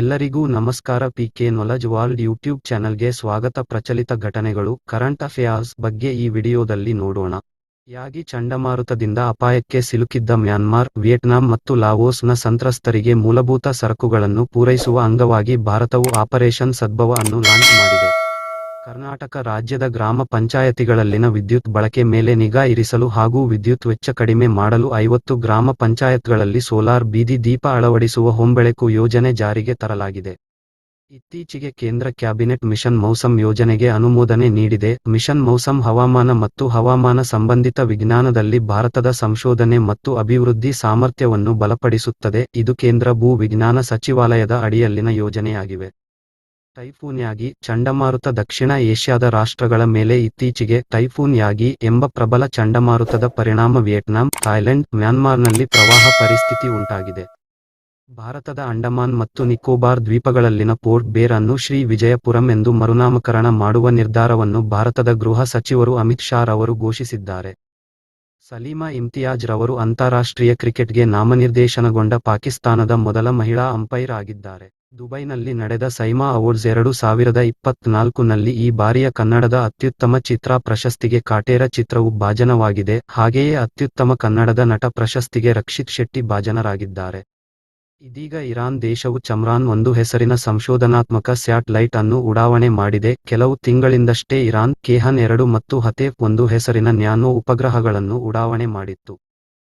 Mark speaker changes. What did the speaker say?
Speaker 1: ಎಲ್ಲರಿಗೂ ನಮಸ್ಕಾರ P K knowledge world YouTube ಚಾನಲ್ಗೆ ಸ್ವಾಗತ. ಪ್ರಚಲಿತ ಘಟನೆಗಳು, ಕರೆಂಟ್ ಅಫೇರ್ಸ್ ಬಗ್ಗೆ ಈ ವಿಡಿಯೋದಲ್ಲಿ ನೋಡೋಣ. ಯಾಗಿ ಚಂಡಮಾರುತದಿಂದ ಅಪಾಯಕ್ಕೆ ಸಿಲುಕಿದ್ದ ಮ್ಯಾನ್ಮಾರ್, ವಿಯೆಟ್ನಾಂ ಮತ್ತು ಲಾವೋಸ್ನ ಸಂತ್ರಸ್ತರಿಗೆ ಮೂಲಭೂತ ಸರಕುಗಳನ್ನು ಪೂರೈಸುವ ಅಂಗವಾಗಿ ಭಾರತವು ಆಪರೇಷನ್ ಸದ್ಭವ ಅನ್ನು ಲಾಂಚ್ ಮಾಡಿದೆ. ಕರ್ನಾಟಕ ರಾಜ್ಯದ ಗ್ರಾಮ ಪಂಚಾಯತಿಗಳಲ್ಲಿನ ವಿದ್ಯುತ್ ಬಳಕೆ ಮೇಲೆ ನಿಗಾ ಇರಿಸಲು ಹಾಗೂ ವಿದ್ಯುತ್ ವೆಚ್ಚ ಕಡಿಮೆ ಮಾಡಲು ಐವತ್ತು ಗ್ರಾಮ ಪಂಚಾಯತ್ಗಳಲ್ಲಿ ಸೋಲಾರ್ ಬೀದಿ ದೀಪ ಅಳವಡಿಸುವ ಹೊಂಬೆಳಕು ಯೋಜನೆ ಜಾರಿಗೆ ತರಲಾಗಿದೆ. ಇತ್ತೀಚೆಗೆ ಕೇಂದ್ರ ಕ್ಯಾಬಿನೆಟ್ ಮಿಷನ್ ಮೌಸಮ್ ಯೋಜನೆಗೆ ಅನುಮೋದನೆ ನೀಡಿದೆ. ಮಿಷನ್ ಮೌಸಮ್ ಹವಾಮಾನ ಮತ್ತು ಹವಾಮಾನ ಸಂಬಂಧಿತ ವಿಜ್ಞಾನದಲ್ಲಿ ಭಾರತದ ಸಂಶೋಧನೆ ಮತ್ತು ಅಭಿವೃದ್ಧಿ ಸಾಮರ್ಥ್ಯವನ್ನು ಬಲಪಡಿಸುತ್ತದೆ. ಇದು ಕೇಂದ್ರ ಭೂ ವಿಜ್ಞಾನ ಸಚಿವಾಲಯದ ಅಡಿಯಲ್ಲಿನ ಯೋಜನೆಯಾಗಿವೆ. ಟೈಫೂನ್ ಯಾಗಿ ಚಂಡಮಾರುತ ದಕ್ಷಿಣ ಏಷ್ಯಾದ ರಾಷ್ಟ್ರಗಳ ಮೇಲೆ ಇತ್ತೀಚೆಗೆ ಟೈಫೂನ್ ಯಾಗಿ ಎಂಬ ಪ್ರಬಲ ಚಂಡಮಾರುತದ ಪರಿಣಾಮ ವಿಯೆಟ್ನಾಂ, ಥಾಯ್ಲೆಂಡ್, ಮ್ಯಾನ್ಮಾರ್ನಲ್ಲಿ ಪ್ರವಾಹ ಪರಿಸ್ಥಿತಿ ಉಂಟಾಗಿದೆ. ಭಾರತದ ಅಂಡಮಾನ್ ಮತ್ತು ನಿಕೋಬಾರ್ ದ್ವೀಪಗಳಲ್ಲಿನ ಪೋರ್ಟ್ ಬೇರ್ ಅನ್ನು ಶ್ರೀ ವಿಜಯಪುರಂ ಎಂದು ಮರುನಾಮಕರಣ ಮಾಡುವ ನಿರ್ಧಾರವನ್ನು ಭಾರತದ ಗೃಹ ಸಚಿವರು ಅಮಿತ್ ಶಾ ರವರು ಘೋಷಿಸಿದ್ದಾರೆ. ಸಲೀಮಾ ಇಮ್ತಿಯಾಜ್ ರವರು ಅಂತಾರಾಷ್ಟ್ರೀಯ ಕ್ರಿಕೆಟ್ಗೆ ನಾಮನಿರ್ದೇಶನಗೊಂಡ ಪಾಕಿಸ್ತಾನದ ಮೊದಲ ಮಹಿಳಾ ಅಂಪೈರ್ ಆಗಿದ್ದಾರೆ. ದುಬೈನಲ್ಲಿ ನಡೆದ ಸೈಮಾ ಅವಾರ್ಡ್ಸ್ ಎರಡು ಸಾವಿರದ ಇಪ್ಪತ್ನಾಲ್ಕುನಲ್ಲಿ ಈ ಬಾರಿಯ ಕನ್ನಡದ ಅತ್ಯುತ್ತಮ ಚಿತ್ರ ಪ್ರಶಸ್ತಿಗೆ ಕಾಟೇರ ಚಿತ್ರವು ಭಾಜನವಾಗಿದೆ. ಹಾಗೆಯೇ ಅತ್ಯುತ್ತಮ ಕನ್ನಡದ ನಟ ಪ್ರಶಸ್ತಿಗೆ ರಕ್ಷಿತ್ ಶೆಟ್ಟಿ ಭಾಜನರಾಗಿದ್ದಾರೆ. ಇದೀಗ ಇರಾನ್ ದೇಶವು ಚಮ್ರಾನ್ ಒಂದು ಹೆಸರಿನ ಸಂಶೋಧನಾತ್ಮಕ ಸ್ಯಾಟಲೈಟ್ ಅನ್ನು ಉಡಾವಣೆ ಮಾಡಿದೆ. ಕೆಲವು ತಿಂಗಳಿಂದಷ್ಟೇ ಇರಾನ್ ಕೆಹನ್ ಎರಡು ಮತ್ತು ಹತೇಫ್ ಒಂದು ಹೆಸರಿನ ನ್ಯಾನೋ ಉಪಗ್ರಹಗಳನ್ನು ಉಡಾವಣೆ ಮಾಡಿತ್ತು.